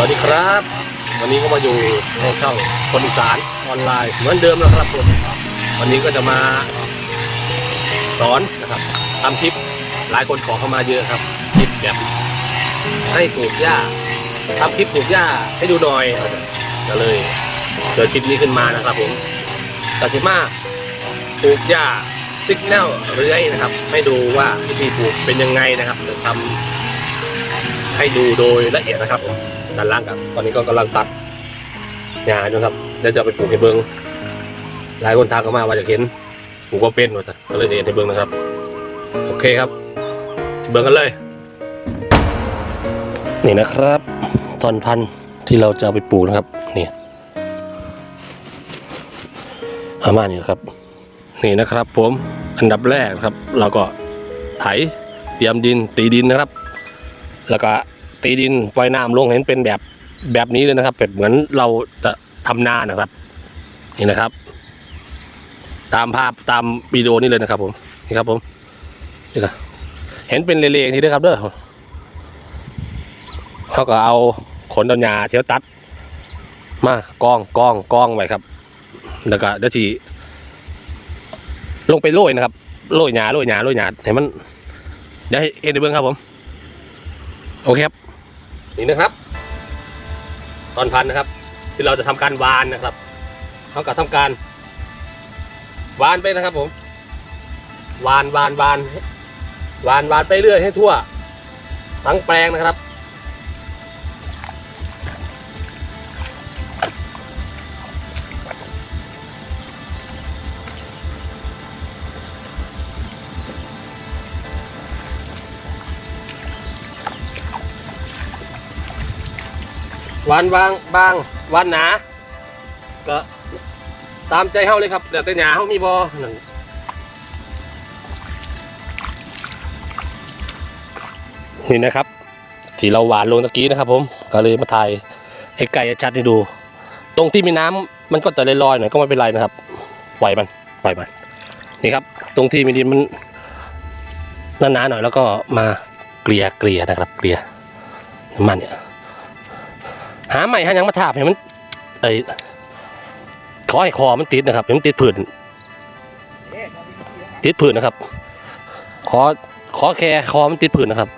สวัสดีครับ วันนี้ก็มาอยู่ในช่องคนอีสานออนไลน์เหมือนเดิมนะครับผมวันนี้ก็จะมาสอนนะครับทำคลิปหลายคนขอเข้ามาเยอะครับคลิปแบบให้ปลูกหญ้าทำคลิปปลูกหญ้าให้ดูหน่อยก็เลยเกิดคลิปนี้ขึ้นมานะครับผมกติมาปลูกหญ้าซิกแนลเรื่อยนะครับ ให้ดูว่าวิธีปลูกเป็นยังไงนะครับจะทำให้ดูโดยละเอียดนะครับผม ด้านล่างครับ ตอนนี้ก็กำลังตัดหญ้าอยู่ครับเดี๋ยวจะไปปลูกในเบิงหลายคนทางเข้ามาว่าจะเห็นปลูกก็เป็นว่าจะก็เลยจะเห็นในเบิงนะครับ โอเคครับ เบิงกันเลย นี่นะครับตอนพันธุ์ที่เราจะเอาไปปลูกนะครับนี่อามานี่ครับ นี่นะครับ ผมอันดับแรกครับ เราก็ไถเตรียมดินตีดินนะครับ แล้วก็ ตีดินปล่อยน้ำลงเห็นเป็นแบบแบบนี้เลยนะครับแบบเหมือนเราจะทำนานะครับ นี่นะครับ ตามภาพตามวิดีโอนี้เลยนะครับ ผมนี่ครับ ผมนี่ครับเห็นเป็นเละๆอย่างนี้ด้วยครับเด้อเขาก็เอาขนต้นหญ้าเชียวตัด มากองกองกองไว้ครับ แล้วก็เดี๋ยวทีลงไปโรยนะครับโรยหญ้าโรยหญ้าโรยหญ้าให้มันเดี๋ยวเอ็นในเบื้องครับผม โอเคครับ นี่นะครับ ตอนพันนะครับ ที่เราจะทำการวานนะครับเขากับทำการ วานไปนะครับ ผม วานวานวานวานวานไปเรื่อยให้ทั่วทั้งแปลงนะครับ วานบางบางวานหนาก็ตามใจเฮาเลยครับแต่แต่หนาเฮามีบอนั่นนี่นะครับ ที่เราหวานลงตะกี้นะครับ ผมก็เลยมาถ่ายให้ไก่ชัดให้ดู ตรงที่มีน้ำมันก็จะลอยๆหน่อยก็ไม่เป็นไรนะครับปล่อยมันปล่อยมันนี่ครับ ตรงที่มีดินมันหนาๆหน่อยแล้วก็มาเกลี่ยเกลี่ยนะครับ เกลี่ยน้ำมันเนี่ย หาใหม่หายังมาทาบให้มันไอ้ขอให้คอมันติดนะครับให้มันติดผื่นติดผื่นนะครับ ขอขอแค่คอมันติดผื่นนะครับ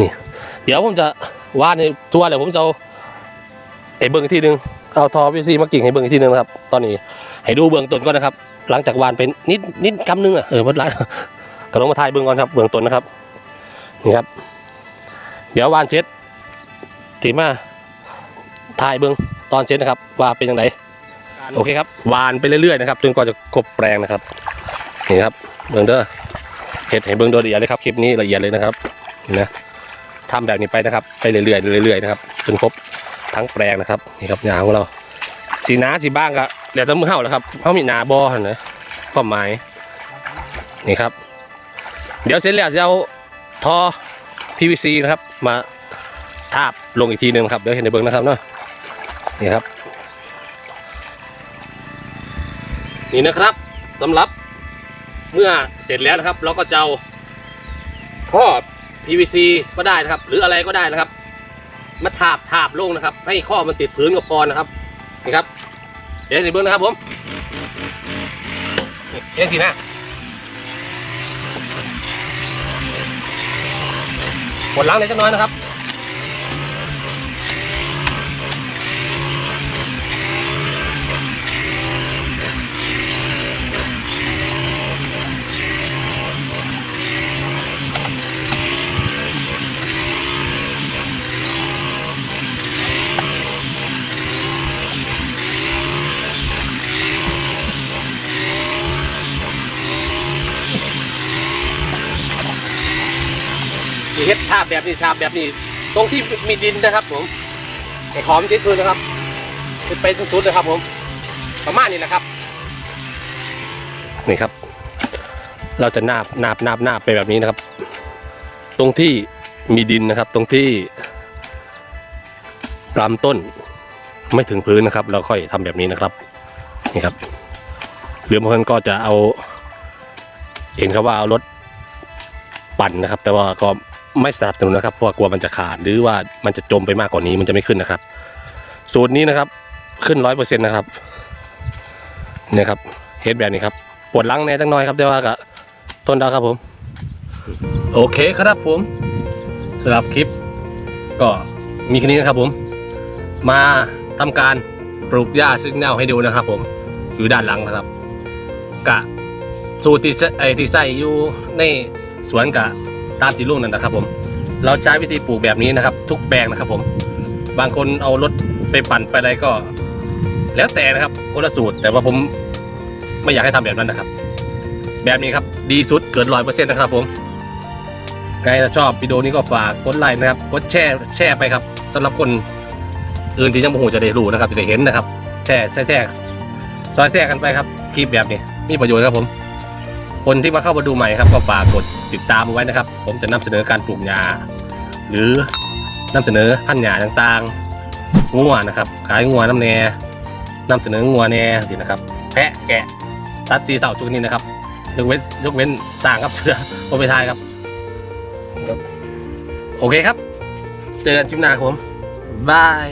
นี่ เดี๋ยวผมจะวาดในตัวเลยวผมจะเอาไอ้เบิ้งอีกทีหนึงเอาทอพีซีมากิ่งให้เบิ้งอีกทีหนึงนะครับ ตอนนี้ให้ดูเบื้องต้นก่อนนะครับ หลังจากวานเป็นนิดนิดกำนึงอะเออพัดละก็ลงมาถ่ายเบื้องก่อนครับเบื้องต้นนะครับนี่ครับ เดี๋ยววานเสร็จถีมา ถ่ายเบิ้งตอนเช็ดนะครับ ว่าเป็นยังไงโอเคครับวานไปเรื่อยๆนะครับจนกว่าจะครบแปลงนะครับนี่ครับเบิ้งเด้อเห็ดให้เบิ้งโดยละเอียดเลยครับคลิปนี้ละเอียดเลยนะครับนี่นะทำแบบนี้ไปนะครับไปเรื่อยๆเรื่อยๆนะครับจนครบทั้งแปลงนะครับนี่ครับหญ้าของเราสีหนาสีบ้างก็เดี๋ยวจะมือเห่าแล้วครับเขามีหนาบอเห็นไหมความหมายนี่ครับ เดี๋ยวเสร็จแล้วจะเอาท่อ PVC นะครับ มาทาบลงอีกทีหนึงครับเดี๋ยวเห็นในเบิ้งนะครับเนาะ นี่ครับ นี่นะครับสำหรับเมื่อเสร็จแล้วนะครับ เราก็จะเอาท่อ PVC ก็ได้นะครับ หรืออะไรก็ได้นะครับ มาทาบทาบลงนะครับ ให้ข้อมันติดพื้นกับพอนะครับนี่ครับ เดี๋ยวสิเบิ้งนะครับผมเลี้ยงสีน้าหมดล้างเลยสักน้อยนะครับ นี่เฮ็ดทาบแบบนี้ทาบแบบนี้ ตรงที่มีดินนะครับ ผมไอ้ขอมนติดพื้นนะครับขึ้นไปสุดๆเลยครับ ผม ประมาณนี้นะครับนี่ครับ เราจะนาบนาบนาบนาบไปแบบนี้นะครับ ตรงที่มีดินนะครับ ตรงที่ลำต้นไม่ถึงพื้นนะครับ เราค่อยทำแบบนี้นะครับนี่ครับหรือบางคนก็จะเอา เห็นเขาว่าเอารถปั่นนะครับ แต่ว่าก็ ไม่สนับสนุนนะครับเพราะกลัวมันจะขาดหรือว่ามันจะจมไปมากกว่านี้มันจะไม่ขึ้นนะครับ สูตรนี้นะครับขึ้นร้อยเปอร์เซ็นต์นะครับเนี่ยครับเฮดแบบนี้ครับปวดหลังแน่จังน้อยครับแต่ว่าก็ทนได้ครับผม โอเคครับผมสำหรับคลิป ก็มีแค่นี้นะครับผม มาทำการปลูกหญ้าซิกแนลให้ดูนะครับ ผมอยู่ด้านหลังนะครับกะสูตรที่ไอที่ใส่อยู่ในสวนกะ ตามที่ลูกนั่นนะครับผมเราใช้วิธีปลูกแบบนี้นะครับ ทุกแปลงนะครับ ผม บางคนเอารถไปปั่นไปอะไรก็ แล้วแต่นะครับคนละสูตร แต่ว่าผมไม่อยากให้ทำแบบนั้นนะครับ แบบนี้ครับ ดีสุดเกินร้อยเปอร์เซ็นต์นะครับ ผมใครชอบวิดีโอนี้ก็ฝากกดไลค์นะครับกดแชร์แชร์ไปครับสำหรับคนอื่นที่ยังไม่หูจะได้รู้นะครับจะได้เห็นนะครับแชร์แชร์แชร์ซอยแชร์กันไปครับคลิปแบบนี้มีประโยชน์ครับผม คนที่มาเข้ามาดูใหม่ครับก็ฝากกดติดตามไว้นะครับ ผมจะนำเสนอการปลูกหญ้าหรือนำเสนอพันธุ์หญ้าต่างๆงัวนะครับขายงัวน้ำแน่นำเสนองัวแน่สินะครับ แพะแกะสัตว์สีเต่าชุกนี้นะครับยกเว้นยกเว้นสร้างครับเสือโอไปทายครับ โอเคครับ เจอกันคลิปหน้าครับผมบาย